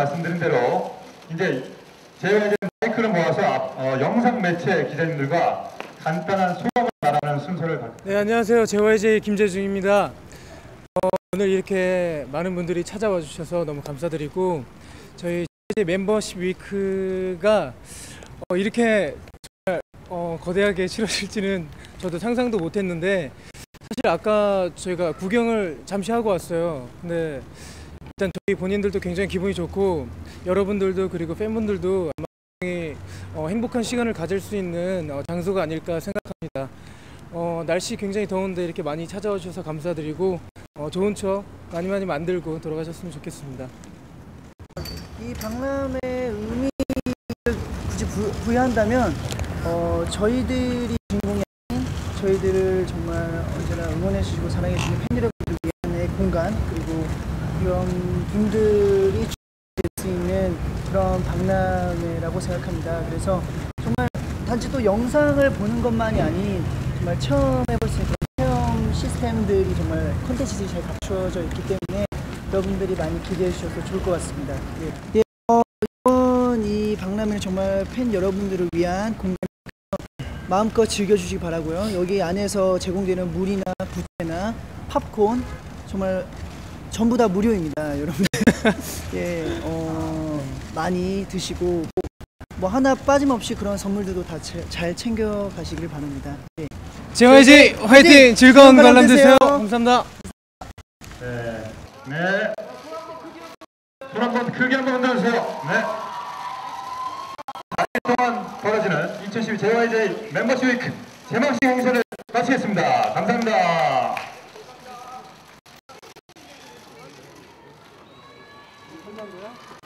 말씀드린 대로 이제 제가 이제 마이크를 모아서 앞- 어, 영상 매체 기자님들과 간단한 소감을 말하는 순서를 갖네 안녕하세요 JYJ 김재중입니다. 어, 오늘 이렇게 많은 분들이 찾아와 주셔서 너무 감사드리고 저희 JYJ 멤버십 위크가 어, 이렇게 정말 어, 거대하게 치러질지는 저도 상상도 못했는데 사실 아까 저희가 구경을 잠시 하고 왔어요. 근데 일단 저희 본인들도 굉장히 기분이 좋고 여러분들도 그리고 팬분들도 아마 굉장히 어, 행복한 시간을 가질 수 있는 어, 장소가 아닐까 생각합니다. 어, 날씨 굉장히 더운데 이렇게 많이 찾아와 주셔서 감사드리고 어, 좋은 추억 많이 많이 만들고 돌아가셨으면 좋겠습니다. 이 박람회 의미를 굳이 부, 부여한다면 어, 저희들이 주인공이 아닌 저희들을 정말 언제나 응원해 주시고 사랑해 주시는 팬 여러분들 위한의 공간 이런 분들이 될 수 있는 그런 박람회라고 생각합니다. 그래서 정말 단지 또 영상을 보는 것만이 아닌 정말 체험 해볼 수 있는 그런 체험 시스템들이 정말 콘텐츠들이 잘 갖추어져 있기 때문에 여러분들이 많이 기대해 주셔서 좋을 것 같습니다. 예. 예, 어, 이번 이 박람회는 정말 팬 여러분들을 위한 공간 마음껏 즐겨주시기 바라고요. 여기 안에서 제공되는 물이나 부채나 팝콘 정말 전부 다 무료입니다, 여러분들. 예, 어, 많이 드시고 뭐 하나 빠짐없이 그런 선물들도 다 잘 챙겨 가시길 바랍니다. 예. JYJ 화이팅! 즐거운 관람 되세요. 감사합니다. 네. 네. 손 한번 크게 한번 흔들어주세요. 네. 4일 동안 벌어지는 2012 JYJ 멤버십 위크 제망식 행사를 마치겠습니다. 감사합니다. 감사합니다.